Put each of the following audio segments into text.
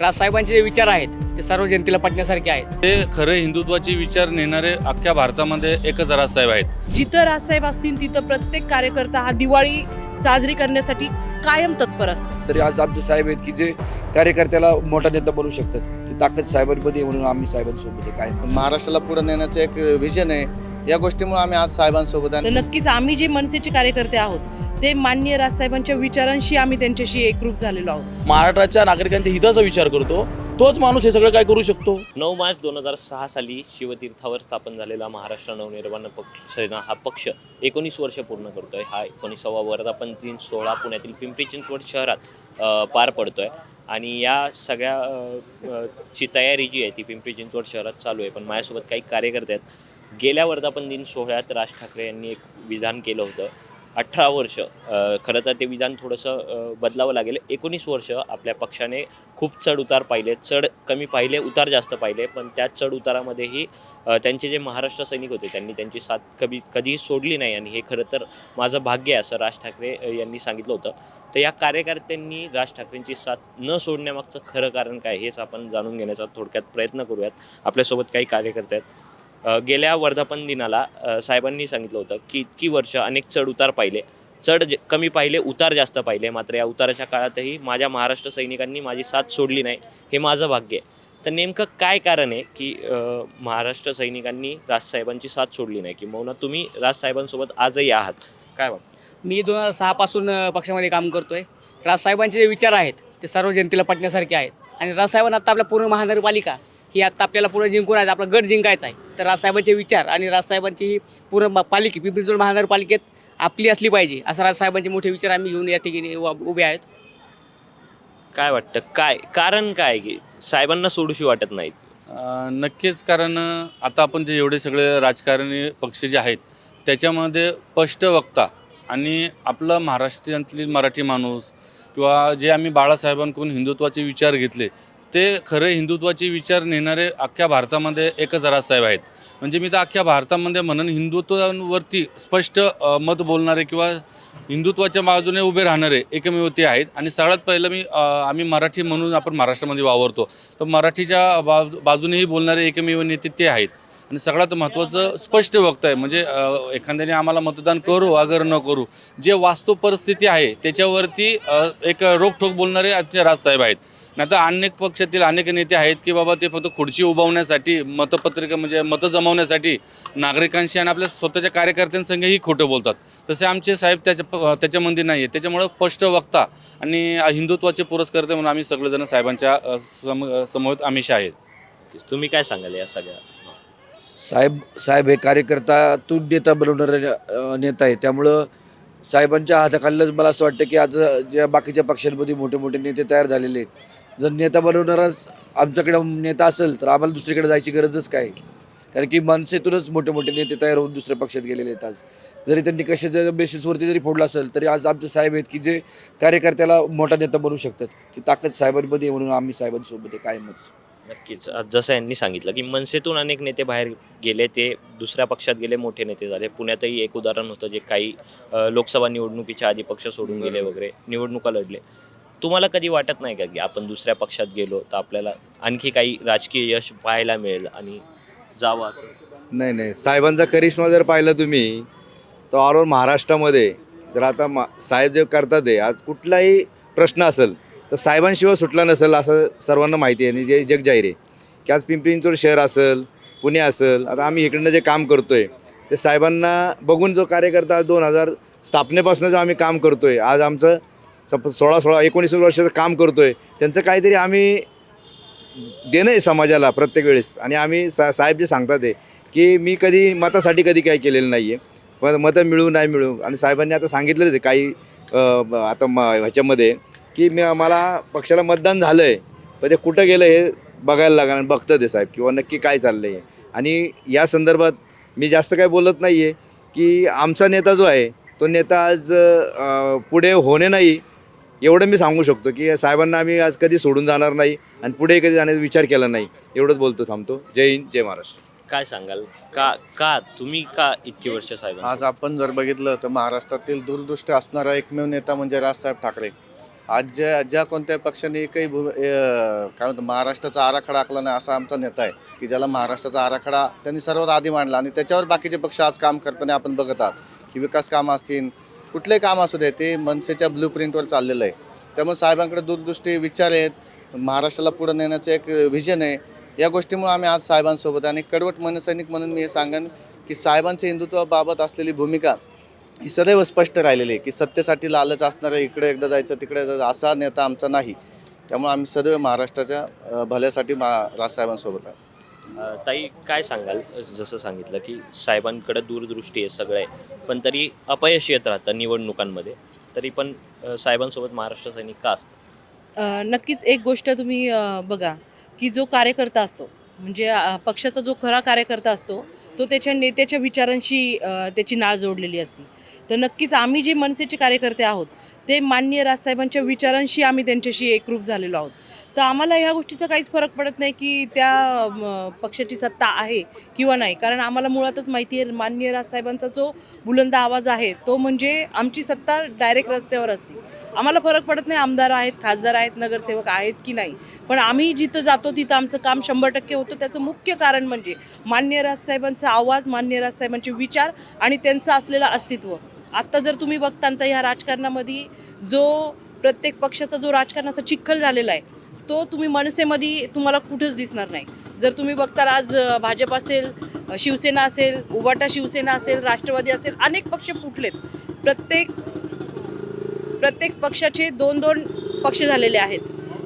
राजसाहेबांचे जे विचार आहेत ते सर्व जनतेला पटण्यासारखे आहेत. ते खरे हिंदुत्वाचे विचार नेणारे अख्ख्या भारतामध्ये एकच राजसाहेब आहेत. जिथं राजसाहेब असतील तिथं प्रत्येक कार्यकर्ता हा दिवाळी साजरी करण्यासाठी कायम तत्पर असतो. तरी आज आमचे साहेब आहेत की जे कार्यकर्त्याला मोठा नेता बनवू शकतात. ती ताकद साहेबांमध्ये म्हणून आम्ही साहेबांसोबत आहे काय महाराष्ट्राला पुढे नेण्याचं एक विजन आहे. या गोष्टीमुळे आम्ही आज साहेबांसोबत तर आहे नक्कीच आम्ही जे मनसेचे कार्यकर्ते आहोत ते माननीय राजसाहेबांच्या विचारांशी आम्ही त्यांच्याशी एकरूप झालेलो आहोत. महाराष्ट्राच्या नागरिकांच्या हिताचा विचार करतो तोच माणूस हे सगळं काय करू शकतो? नऊ मार्च दोन हजार सहा साली शिवतीर्थावर स्थापन झालेला महाराष्ट्र नवनिर्माण पक्ष सेना हा पक्ष एकोणीस वर्ष पूर्ण करतोय. हा एकोणीसावा वर्धापन दिन सोळा पुण्यातील पिंपरी चिंचवड शहरात अ, पार पडतोय. आणि या सगळ्या ची तयारी जी आहे ती पिंपरी चिंचवड शहरात चालू आहे. पण माझ्यासोबत काही कार्यकर्ते आहेत. गेल्या वर्धापन दिन सोहळ्यात राज ठाकरे यांनी एक विधान केलं होतं. अठरा वर्ष खरं तर ते विधान थोडंसं बदलावं लागेल. एकोणीस वर्ष आपल्या पक्षाने खूप चढ उतार पाहिले. चढ कमी पाहिले उतार जास्त पाहिले. पण त्या चढ उतारामध्येही त्यांचे जे महाराष्ट्र सैनिक होते त्यांनी त्यांची साथ कधी कधीही सोडली नाही. आणि हे खरं तर माझं भाग्य आहे असं राज ठाकरे यांनी सांगितलं होतं. तर या कार्यकर्त्यांनी राज ठाकरेंची साथ न सोडण्यामागचं खरं कारण काय हेच आपण जाणून घेण्याचा थोडक्यात प्रयत्न करूयात. आपल्यासोबत काही कार्यकर्ते आहेत. गेल्या वर्धापन दिनाला साहेबांनी सांगितलं होतं की इतकी वर्ष अनेक चढ उतार पाहिले. चढ ज- कमी पाहिले उतार जास्त पाहिले. मात्र या उताराच्या काळातही माझ्या महाराष्ट्र सैनिकांनी माझी साथ सोडली नाही हे माझं भाग्य आहे. तर नेमकं काय कारण आहे की महाराष्ट्र सैनिकांनी राजसाहेबांची साथ सोडली नाही? किंबहुना तुम्ही राजसाहेबांसोबत आजही आहात? काय वाटतं? मी दोन हजार सहापासून पक्षामध्ये काम करतो आहे राजसाहेबांचे जे विचार आहेत ते सर्व जनतेला पटण्यासारखे आहेत. आणि राजसाहेबांना आता आपल्या पूर्ण महानगरपालिका ही आता आपल्याला पुढे जिंकून आहे आपला गट जिंकायचा आहे. तर राजसाहेबांचे विचार आणि राजसाहेबांची ही पूर्ण पालिका पिंपरी चिंचवड महानगरपालिकेत आपली असली पाहिजे असं राजसाहेबांचे मोठे विचार आम्ही घेऊन या ठिकाणी उभे आहेत. काय वाटतं? काय कारण काय की साहेबांना सोडूशी वाटत नाहीत? नक्कीच कारण आता आपण जे एवढे सगळे राजकारणी पक्ष जे आहेत त्याच्यामध्ये स्पष्ट वक्ता आणि आपलं महाराष्ट्रातली मराठी माणूस किंवा जे आम्ही बाळासाहेबांकडून हिंदुत्वाचे विचार घेतले ते खरे हिंदुत्वाचे विचार नेणारे अख्ख्या भारतामध्ये एकच राजसाहेब आहेत. म्हणजे मी तर अख्ख्या भारतामध्ये म्हणून हिंदुत्वावरती स्पष्ट मत बोलणारे किंवा हिंदुत्वाच्या बाजूने उभे राहणारे एकमेव ते आहेत. आणि सगळ्यात पहिलं मी आम्ही मराठी म्हणून आपण महाराष्ट्रामध्ये वावरतो. तर मराठीच्या बाजू बाजूनेही बोलणारे एकमेव नेते ते आहेत. आणि सगळ्यात महत्त्वाचं स्पष्ट वक्त आहे. म्हणजे एखाद्याने आम्हाला मतदान करू अगर न करू जे वास्तव परिस्थिती आहे त्याच्यावरती एक रोखठोक बोलणारे आजचे राजसाहेब आहेत. नाही तर अनेक पक्षातील अनेक नेते आहेत की बाबा ते फक्त खुर्ची उभावण्यासाठी मतपत्रिका म्हणजे मतं जमवण्यासाठी नागरिकांशी आणि आपल्या स्वतःच्या कार्यकर्त्यांसंगही खोटं बोलतात. तसे आमचे साहेब त्याच्या त्याच्यामध्ये नाही आहे त्याच्यामुळं स्पष्ट वक्ता आणि हिंदुत्वाचे पुरस्कर्ते म्हणून आम्ही सगळेजण साहेबांच्या सम समोर आमिष आहेत. तुम्ही काय सांगाल या सगळ्या? साहेब साहेब हे कार्यकर्तातून नेता बनवणारा नेता आहे त्यामुळं साहेबांच्या हाताखालीच मला असं वाटतं की आज ज्या बाकीच्या पक्षांमध्ये मोठे मोठे नेते तयार झालेले आहेत. जर नेता बनवणाराच आमच्याकडे नेता असेल तर आम्हाला दुसरीकडे जायची गरजच काय? कारण की मनसेतूनच मोठे मोठे नेते तयार होऊन दुसऱ्या पक्षात गेलेले आहेत आज. जरी त्यांनी कशाच्या बेसिसवरती जरी फोडलं असेल तरी आज आमचे साहेब आहेत की जे कार्यकर्त्याला मोठा नेता बनवू शकतात. ती ताकद साहेबांमध्ये म्हणून आम्ही साहेबांसोबत आहे कायमच. नक्कीच. आज जसं यांनी सांगितलं की मनसेतून अनेक नेते बाहेर गेले ते दुसऱ्या पक्षात गेले मोठे नेते झाले. पुण्यातही एक उदाहरण होतं जे काही अ, लोकसभा निवडणुकीच्या आधी पक्ष सोडून गेले वगैरे निवडणुका लढले. तुम्हाला कधी वाटत नाही का की आपण दुसऱ्या पक्षात गेलो तर आपल्याला आणखी काही राजकीय यश पाहायला मिळेल आणि जावं असं? नाही नाही. साहेबांचा करिश्मा जर पाहिलं तुम्ही तर ऑल ओव्हर महाराष्ट्रामध्ये. जर आता मा साहेब जे करतात आहे आज कुठलाही प्रश्न असेल तर साहेबांशिवाय सुटला नसेल असं सर्वांना माहिती आहे. आणि जे जग जाहीर आहे. की आज पिंपरी चिंचवड शहर असेल पुणे असेल आता आम्ही इकडनं जे काम करतो आहे ते साहेबांना बघून जो कार्यकर्ता दोन हजार स्थापनेपासून जो आम्ही काम करतो आहे आज आमचं सप सोळा सोळा एकोणीस वर्षाचं काम करतो आहे त्यांचं काहीतरी आम्ही देणं आहे समाजाला प्रत्येक वेळेस. आणि आम्ही सा साहेब जे सांगतात आहे की मी कधी मतासाठी कधी काही केलेलं नाही आहे मतं मिळू नाही मिळू. आणि साहेबांनी आता सांगितलेलं आहे काही आता म ह्याच्यामध्ये की मी मला पक्षाला मतदान झालं आहे पण ते कुठं गेलं हे बघायला लागणार आणि बघतं ते साहेब किंवा नक्की काय चाललं आहे आणि या संदर्भात मी जास्त काय बोलत नाही आहे की आमचा नेता जो आहे तो नेता आज पुढे होणे नाही एवढं मी सांगू शकतो की साहेबांना आम्ही आज कधी सोडून जाणार नाही आणि पुढे कधी जाण्याचा विचार केला नाही एवढंच बोलतो थांबतो. जय हिंद जय महाराष्ट्र. काय सांगाल? का का तुम्ही का इतकी वर्ष साहेब आज आपण जर बघितलं तर महाराष्ट्रातील दूरदृष्टी असणारा एकमेव नेता म्हणजे राजसाहेब ठाकरे. आज ज्या ज्या कोणत्या पक्षाने काही भू काय म्हणतो महाराष्ट्राचा आराखडा आखला नाही असा आमचा नेता आहे की ज्याला महाराष्ट्राचा आराखडा त्यांनी सर्वात आधी मांडला आणि त्याच्यावर बाकीचे पक्ष आज काम करताना आपण बघत आहात की विकास कामं असतील कुठलेही काम असू दे ते मनसेच्या ब्लू प्रिंटवर चाललेलं आहे. त्यामुळे साहेबांकडे दूरदृष्टी विचार आहेत महाराष्ट्राला पुढे नेण्याचं एक व्हिजन आहे. या गोष्टीमुळे आम्ही आज साहेबांसोबत आणि कडवट मनसैनिक म्हणून मी हे सांगेन की साहेबांच्या हिंदुत्वाबाबत असलेली भूमिका ही सदैव स्पष्ट राहिलेली आहे की सत्तेसाठी लालच असणारं इकडे एकदा जायचं तिकडे जायचं असा नेता आमचा नाही. त्यामुळे आम्ही सदैव महाराष्ट्राच्या भल्यासाठी मा राजसाहेबांसोबत आहे. ताई काय सांगाल? जसं सांगितलं की साहेबांकडे दूरदृष्टी आहे सगळं आहे पण तरी अपयश येत राहतं निवडणुकांमध्ये. तरी पण साहेबांसोबत महाराष्ट्र सैनिक का असतं? नक्कीच एक गोष्ट तुम्ही बघा की जो कार्यकर्ता असतो म्हणजे पक्षाचा जो खरा कार्यकर्ता असतो तो त्याच्या नेत्याच्या विचारांशी त्याची नाळ जोडलेली असते. तर नक्कीच आम्ही जे मनसेचे कार्यकर्ते आहोत ते माननीय राजसाहेबांच्या विचारांशी आम्ही त्यांच्याशी एकरूप झालेलो आहोत. तर आम्हाला ह्या गोष्टीचा काहीच फरक पडत नाही की त्या पक्षाची सत्ता आहे किंवा नाही. कारण आम्हाला मुळातच माहिती आहे माननीय राजसाहेबांचा जो बुलंद आवाज आहे तो म्हणजे आमची सत्ता डायरेक्ट रस्त्यावर असते. आम्हाला फरक पडत नाही आमदार आहेत खासदार आहेत नगरसेवक आहेत की नाही. पण आम्ही जिथं जातो तिथं आमचं काम शंभर टक्के होतं. त्याचं मुख्य कारण म्हणजे मान्य राजसाहेबांचा आवाज मान्य राजसाहेबांचे विचार आणि त्यांचं असलेलं अस्तित्व. आत्ता जर तुम्ही बघता तर ह्या राजकारणामध्ये जो प्रत्येक पक्षाचा जो राजकारणाचा चिखल झालेला आहे तो तुम्ही मनसेमध्ये तुम्हाला कुठंच दिसणार नाही. जर तुम्ही बघताल आज भाजप असेल शिवसेना असेल उबाटा शिवसेना असेल राष्ट्रवादी असेल अनेक पक्ष फुटलेत. प्रत्येक प्रत्येक पक्षाचे दोन दोन पक्ष झालेले आहेत.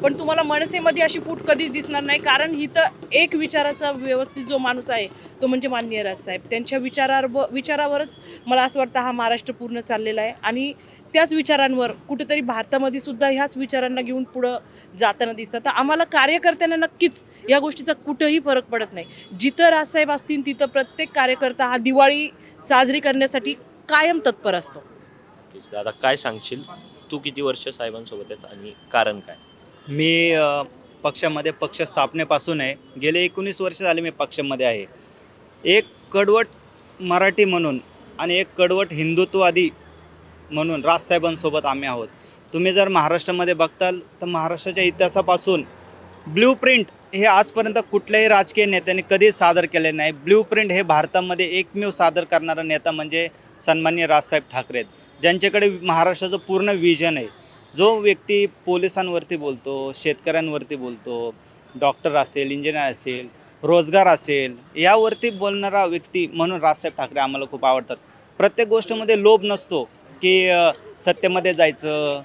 पण तुम्हाला मनसेमध्ये अशी फूट कधीच दिसणार नाही कारण इथं एक विचाराचा व्यवस्थित जो माणूस आहे तो म्हणजे माननीय राजसाहेब. त्यांच्या विचारावर विचारावरच मला असं वाटतं हा महाराष्ट्र पूर्ण चाललेला आहे. आणि त्याच विचारांवर कुठेतरी भारतामध्ये सुद्धा ह्याच विचारांना घेऊन पुढं जाताना दिसतात. तर आम्हाला कार्यकर्त्यांना नक्कीच या गोष्टीचा कुठंही फरक पडत नाही. जिथं राजसाहेब असतील तिथं प्रत्येक कार्यकर्ता हा दिवाळी साजरी करण्यासाठी कायम तत्पर असतो. दादा काय सांगशील? तू किती वर्ष साहेबांसोबत आहेत आणि कारण काय? मी पक्षामध्ये पक्ष स्थापनेपासून आहे. गेले एकोणीस वर्ष झाले मी पक्षामध्ये आहे. एक कडवट मराठी म्हणून आणि एक कडवट हिंदुत्ववादी म्हणून राजसाहेबांसोबत आम्ही आहोत. तुम्ही जर महाराष्ट्रामध्ये बघताल तर महाराष्ट्राच्या इतिहासापासून ब्ल्यू प्रिंट हे आजपर्यंत कुठल्याही राजकीय नेत्याने कधीच सादर केले नाही. ब्ल्यू प्रिंट हे भारतामध्ये एकमेव सादर करणारा नेता म्हणजे सन्मान्य राजसाहेब ठाकरे आहेत. ज्यांच्याकडे महाराष्ट्राचं पूर्ण विजन आहे. जो व्यक्ती पोलिसांवरती बोलतो शेतकऱ्यांवरती बोलतो डॉक्टर असेल इंजिनियर असेल रोजगार असेल यावरती बोलणारा व्यक्ती म्हणून राजसाहेब ठाकरे आम्हाला खूप आवडतात. प्रत्येक गोष्टीमध्ये लोभ नसतो की सत्तेमध्ये जायचं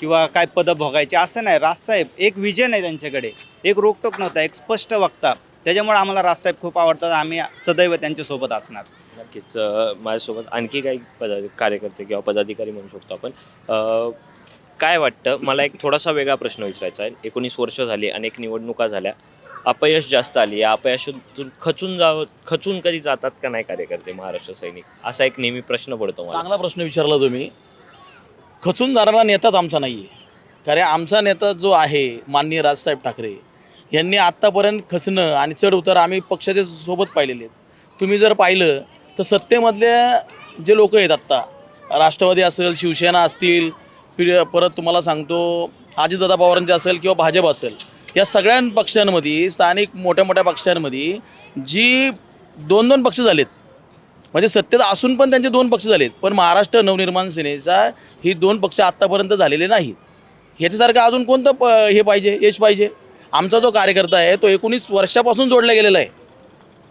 किंवा काय पदं भोगायची असं नाही. राजसाहेब एक विजन आहे त्यांच्याकडे. एक रोकटोक नव्हता एक स्पष्ट वक्ता. त्याच्यामुळे आम्हाला राजसाहेब खूप आवडतात. आम्ही सदैव त्यांच्यासोबत असणार. नक्कीच माझ्यासोबत आणखी काही पदा कार्यकर्ते किंवा पदाधिकारी म्हणू शकतो आपण. काय वाटतं? मला एक थोडासा वेगळा प्रश्न विचारायचा आहे. एकोणीस वर्ष झाली अनेक निवडणुका झाल्या. अपयश जास्त आली. या अपयशातून खचून जावं खचून कधी जातात का नाही कार्यकर्ते महाराष्ट्र सैनिक? असा एक नेहमी प्रश्न पडतो मला. चांगला प्रश्न विचारला तुम्ही. खचून जाणारा नेताच आमचा नाही आहे कारण आमचा नेता जो आहे माननीय राजसाहेब ठाकरे यांनी आत्तापर्यंत खचणं आणि चढ उतार आम्ही पक्षाच्या सोबत पाहिलेले आहेत. तुम्ही जर पाहिलं तर सत्तेमधल्या जे लोक आहेत आत्ता राष्ट्रवादी असेल शिवसेना असतील पि- परत तुम्हाला सांगतो अजितदादा पवारांचे असेल किंवा भाजप असेल या सगळ्या पक्षांमध्ये स्थानिक मोठ्या मोठ्या पक्षांमध्ये जी दोन दोन पक्ष झालेत म्हणजे सत्तेत असून पण त्यांचे दोन पक्ष झालेत पण महाराष्ट्र नवनिर्माण सेनेचा ही दोन पक्ष आत्तापर्यंत झालेले नाहीत. ह्याच्यासारखं अजून कोणतं प हे पाहिजे यश पाहिजे? आमचा जो कार्यकर्ता आहे तो एकोणीस वर्षापासून जोडला गेलेला आहे.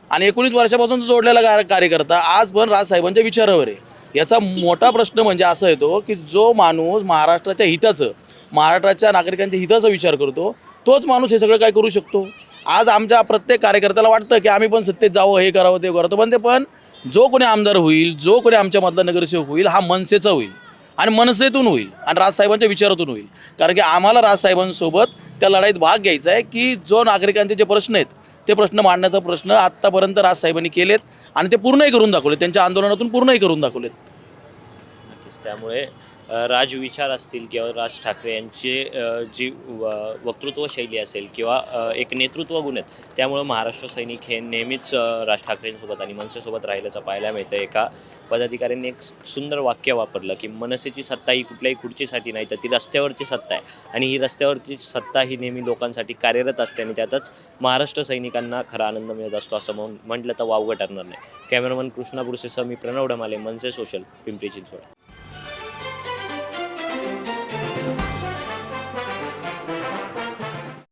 आणि एकोणीस वर्षापासून जोडलेला कार्यकर्ता आज पण राजसाहेबांच्या विचारावर आहे. याचा मोठा प्रश्न म्हणजे असा येतो की जो माणूस महाराष्ट्राच्या हिताचं महाराष्ट्राच्या नागरिकांच्या हिताचा विचार करतो तोच माणूस हे सगळं काय करू शकतो? आज आमच्या प्रत्येक कार्यकर्त्याला वाटतं की आम्ही पण सत्तेत जावं हे करावं ते करावं पण ते पण जो कोणी आमदार होईल जो कोणी आमच्यामधला नगरसेवक होईल हा मनसेचा होईल आणि मनसेतून होईल आणि राजसाहेबांच्या विचारातून होईल. कारण की आम्हाला राजसाहेबांसोबत त्या लढाईत भाग घ्यायचा आहे की जो नागरिकांचे जे प्रश्न आहेत ते प्रश्न मांडण्याचा प्रश्न आत्तापर्यंत राजसाहेबांनी केलेत आणि ते पूर्णही करून दाखवले त्यांच्या आंदोलनातून पूर्णही करून दाखवलेत. त्यामुळे राजविचार असतील किंवा राज ठाकरे यांचे जी व वक्तृत्व शैली असेल किंवा एक नेतृत्व गुण आहेत त्यामुळं महाराष्ट्र सैनिक हे नेहमीच राज ठाकरेंसोबत आणि मनसेसोबत राहिल्याचं पाहायला मिळतं एका पदाधिकाऱ्यांनी एक सुंदर वाक्य वापरलं की मनसेची सत्ता ही कुठल्याही खुर्चीसाठी नाही तर ती रस्त्यावरची सत्ता आहे. आणि ही रस्त्यावरची सत्ता ही नेहमी लोकांसाठी कार्यरत असते आणि त्यातच महाराष्ट्र सैनिकांना खरा आनंद मिळत असतो असं म्हणून म्हटलं तर वावगं ठरणार नाही. कॅमेरामन कृष्णा बुरसेसह मी प्रणव डमाले मनसे सोशल पिंपरी चिंचवड.